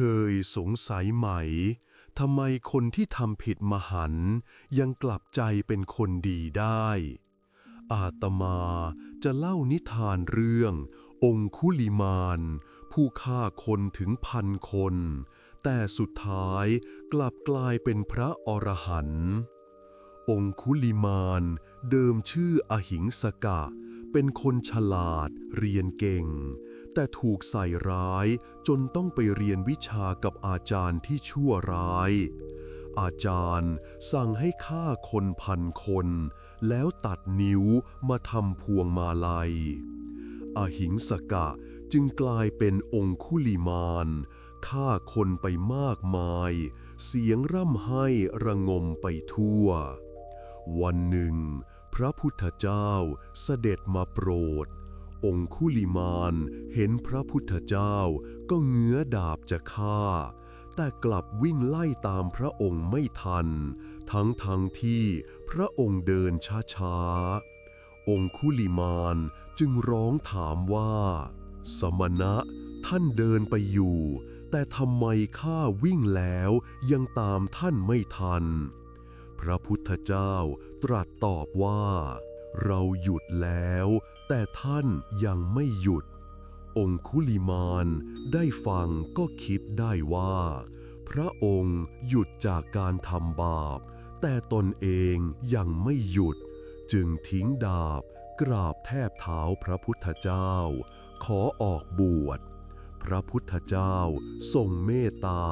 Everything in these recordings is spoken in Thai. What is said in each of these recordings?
เคยสงสัยไหมทำไมคนที่ทำผิดมหันยังกลับใจเป็นคนดีได้ อาตมาจะเล่านิทานเรื่อง องคุลิมาน ผู้ฆ่าคนถึงพันคน แต่สุดท้ายกลับกลายเป็นพระอรหันต์องคุลิมานเดิมชื่ออหิงสกะ เป็นคนฉลาดเรียนเก่ง แต่ถูกใส่ร้ายจนต้องไปเรียนวิชากับอาจารย์ที่ชั่วร้าย อาจารย์สั่งให้ฆ่าคนพันคน แล้วตัดนิ้วมาทำพวงมาลัย อหิงสกะจึงกลายเป็นองคุลิมานฆ่าคนไปมากมาย เสียงร่ำไห้ระงมไปทั่ว วันหนึ่ง พระพุทธเจ้าเสด็จมาโปรด องคุลิมานเห็นพระพุทธเจ้า ก็เงื้อดาบจะฆ่า แต่กลับวิ่งไล่ตามพระองค์ไม่ทัน ทั้งทั้งที่พระองค์เดินช้าๆ องคุลิมานจึงร้องถามว่า สมณะท่านเดินไปอยู่ แต่ทำไมข้าวิ่งแล้วยังตามท่านไม่ทัน พระพุทธเจ้าตรัสตอบว่า เราหยุดแล้ว แต่ท่านยังไม่หยุด องคุลิมานได้ฟังก็คิดได้ว่า พระองค์หยุดจากการทำบาป แต่ตนเองยังไม่หยุด จึงทิ้งดาบกราบแทบเท้าพระพุทธเจ้า ขอออกบวช พระพุทธเจ้าทรงเมตตา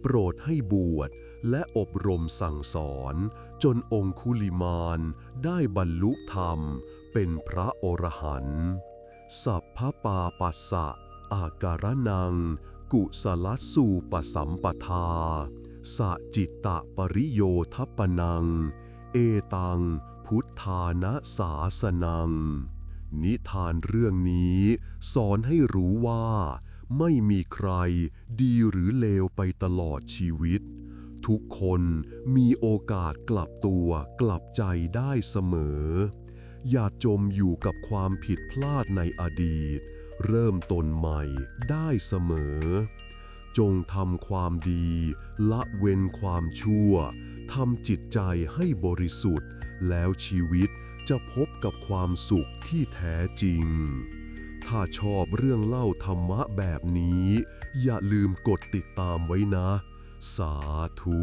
โปรดให้บวช และอบรมสั่งสอน จนองคุลิมานได้บรรลุธรรม เป็นพระอรหันต์สัพพปาปัสสะอาการนัง กุสลสูปสัมปทาสะจิตตะปริโยทัปปนัง เอตัง พุทธานะสาสนัง นิทานเรื่องนี้สอนให้รู้ว่า ไม่มีใครดีหรือเลวไปตลอดชีวิต ทุกคนมีโอกาสกลับตัวกลับใจได้เสมอ อย่าจมอยู่กับความผิดพลาดในอดีต เริ่มต้นใหม่ได้เสมอ จงทำความดี ละเว้นความชั่วทำจิตใจให้บริสุทธิ์ แล้วชีวิตจะพบกับความสุขที่แท้จริง ถ้าชอบเรื่องเล่าธรรมะแบบนี้ อย่าลืมกดติดตามไว้นะ สาธุ